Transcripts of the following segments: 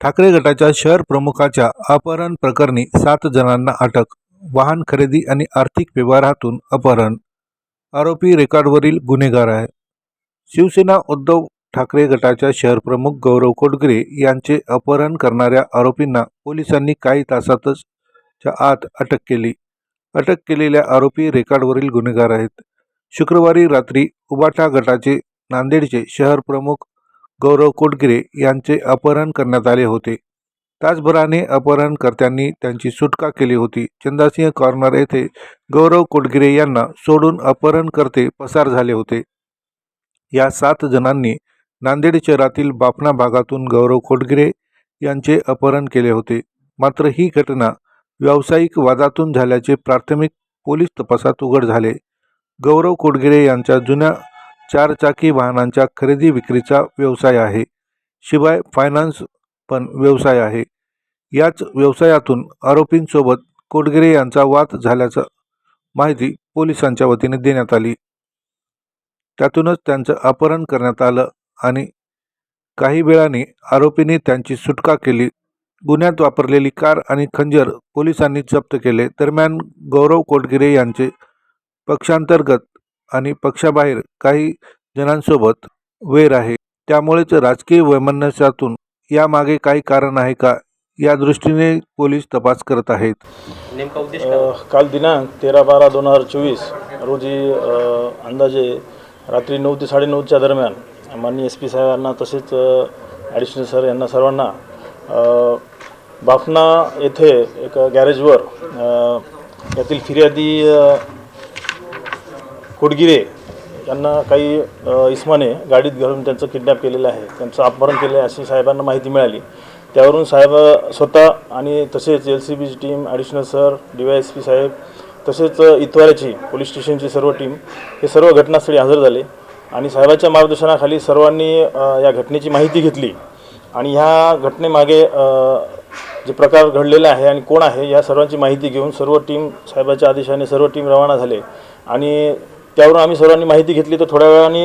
ठाकरे गटाच्या शहर प्रमुखाच्या अपहरण प्रकरणी सात जणांना अटक वाहन खरेदी आणि आर्थिक व्यवहारातून अपहरण आरोपी रेकॉर्डवरील गुन्हेगार आहे शिवसेना उद्धव ठाकरे गटाच्या शहर प्रमुख गौरव कोटगिरे यांचे अपहरण करणाऱ्या आरोपींना पोलिसांनी काही तासातच च्या आत अटक केली. अटक केलेल्या आरोपी रेकॉर्डवरील गुन्हेगार आहेत. शुक्रवारी रात्री उबाटा गटाचे नांदेडचे शहर प्रमुख गौरव कोटगिरे यांचे अपहरण करण्यात आले होते. तासभराने अपहरणकर्त्यांनी त्यांची सुटका केली होती. चंदासिंह कॉर्नर येथे गौरव कोटगिरे यांना सोडून अपहरणकर्ते पसार झाले होते. या सात जणांनी नांदेड शहरातील बाफना भागातून गौरव कोटगिरे यांचे अपहरण केले होते. मात्र ही घटना व्यावसायिक वादातून झाल्याचे प्राथमिक पोलीस तपासात उघड झाले. गौरव कोटगिरे यांच्या जुन्या चारचाकी वाहनांच्या खरेदी विक्रीचा व्यवसाय आहे. शिवाय फायनान्स पण व्यवसाय आहे. याच व्यवसायातून आरोपींसोबत कोटगिरे यांचा वाद झाल्याचं माहिती पोलिसांच्या वतीने देण्यात आली. त्यातूनच त्यांचं अपहरण करण्यात आलं आणि काही वेळाने आरोपींनी त्यांची सुटका केली. गुन्ह्यात वापरलेली कार आणि खंजर पोलिसांनी जप्त केले. दरम्यान गौरव कोटगिरे यांचे पक्षांतर्गत आणि पक्षाबाहेर काही जणांसोबत वैर आहे. त्यामुळेच राजकीय वैमनस्यातून यामागे काही कारण आहे का या दृष्टीने पोलीस तपास करत आहेत. नेमका उद्देश काल दिनांक तेरा बारा दोन हजार चोवीस रोजी अंदाजे रात्री नऊ ते साडेनऊच्या दरम्यान माननीय एस पी साहेबांना तसेच ॲडिशनल सर यांना सर्वांना बाफना येथे एक गॅरेजवर यातील फिर्यादी कुडगिरे यांना काही इस्माने गाडीत घालून त्यांचं किडनॅप केलेलं आहे. त्यांचं अपहरण केलं आहे अशी साहेबांना माहिती मिळाली. त्यावरून साहेब स्वतः आणि तसेच एल सी बीची team additional sir D Y S P साहेब तसेच इतवाऱ्याची पोलीस स्टेशनची सर्व टीम हे सर्व घटनास्थळी हजर झाले आणि साहेबाच्या मार्गदर्शनाखाली सर्वांनी या घटनेची माहिती घेतली आणि ह्या घटनेमागे जे प्रकार घडलेला आहे आणि कोण आहे या सर्वांची माहिती घेऊन सर्व टीम साहेबाच्या आदेशाने सर्व टीम रवाना झाले आणि त्यावरून आम्ही सर्वांनी माहिती घेतली. तर थोड्या वेळाने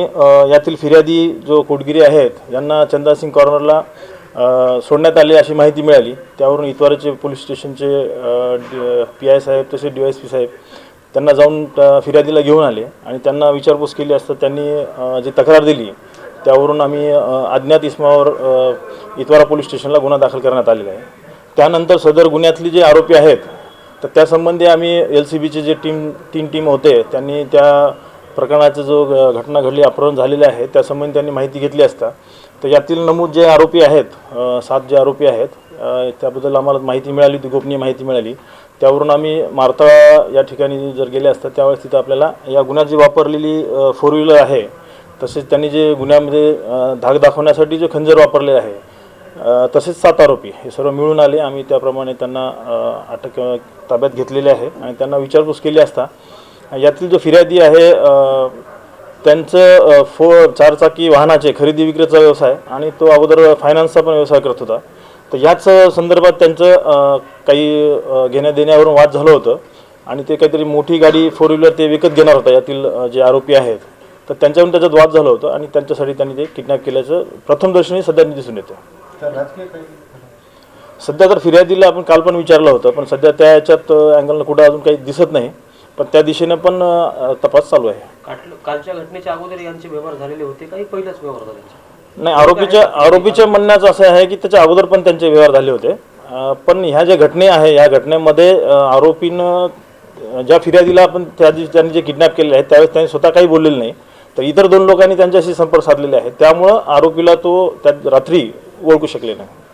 यातील फिर्यादी जो कोटगिरी आहेत यांना चंदासिंग कॉर्नरला सोडण्यात आले अशी माहिती मिळाली. त्यावरून इतवारचे पोलीस स्टेशनचे पी आय साहेब तसेच डी वाय एस पी साहेब त्यांना जाऊन त्या फिर्यादीला घेऊन आले आणि त्यांना विचारपूस केली असता त्यांनी जी तक्रार दिली त्यावरून आम्ही अज्ञात इस्मावर इतवारा पोलीस स्टेशनला गुन्हा दाखल करण्यात आलेला आहे. त्यानंतर सदर गुन्ह्यातले जे आरोपी आहेत तर त्यासंबंधी आम्ही एल सी बीचे जे टीम तीन टीम होते त्यांनी त्या प्रकरणाचं जो घटना घडली अपहरण झालेले आहे त्यासंबंधी त्यांनी माहिती घेतली असता. तर यातील नमूद जे आरोपी आहेत सात जे आरोपी आहेत त्याबद्दल आम्हाला माहिती मिळाली ती गोपनीय माहिती मिळाली. त्यावरून आम्ही मारताळा या ठिकाणी जर गेले असता त्यावेळेस तिथं आपल्याला या गुन्ह्यात जी वापरलेली फोर व्हीलर आहे तसेच त्यांनी जे गुन्ह्यामध्ये धाक दाखवण्यासाठी जे खंजर वापरले आहे तसेच सात आरोपी हे सर्व मिळून आले. आम्ही त्याप्रमाणे त्यांना अटक ताब्यात घेतलेले आहे आणि त्यांना विचारपूस केली असता. यातील जो फिर्यादी आहे त्यांचं फो चारचाकी वाहनाचे खरेदी विक्रीचा व्यवसाय आणि तो अगोदर फायनान्सचा पण व्यवसाय करत होता. तर याच संदर्भात त्यांचं काही घेण्या देण्यावरून वाद झालं होतं आणि ते काहीतरी मोठी गाडी फोर व्हीलर ते विकत घेणार होता यातील जे आरोपी आहेत. तर त्यांच्यावरून त्याच्यात वाद झालं होतं आणि त्यांच्यासाठी त्यांनी ते किडनॅप केल्याचं प्रथमदर्शनी सध्या दिसून येतं सध्या तर फिर्यादीला आपण काल पण विचारलं होतं पण सध्या त्या याच्यात अँगलनं कुठं अजून काही दिसत नाही. पण त्या दिशेनं पण तपास चालू आहे. काटलं- कालच्या घटनेच्या अगोदर यांचे व्यवहार झालेले होते काही पहिलाच व्यवहार झाला? नाही आरोपीच्या आरोपीच्या म्हणण्याचं असं आहे की त्याच्या अगोदर पण त्यांचे व्यवहार झाले होते. पण ह्या ज्या घटने आहे या घटनेमध्ये आरोपीनं ज्या फिर्यादीला आपण त्या दिवशी त्यांनी जे किडनॅप केले आहे त्यावेळेस त्यांनी स्वतः काही बोललेलं नाही. तर इतर दोन लोकांनी त्यांच्याशी संपर्क साधलेले आहे त्यामुळं आरोपीला तो त्या रात्री ओळखू शकले नाही.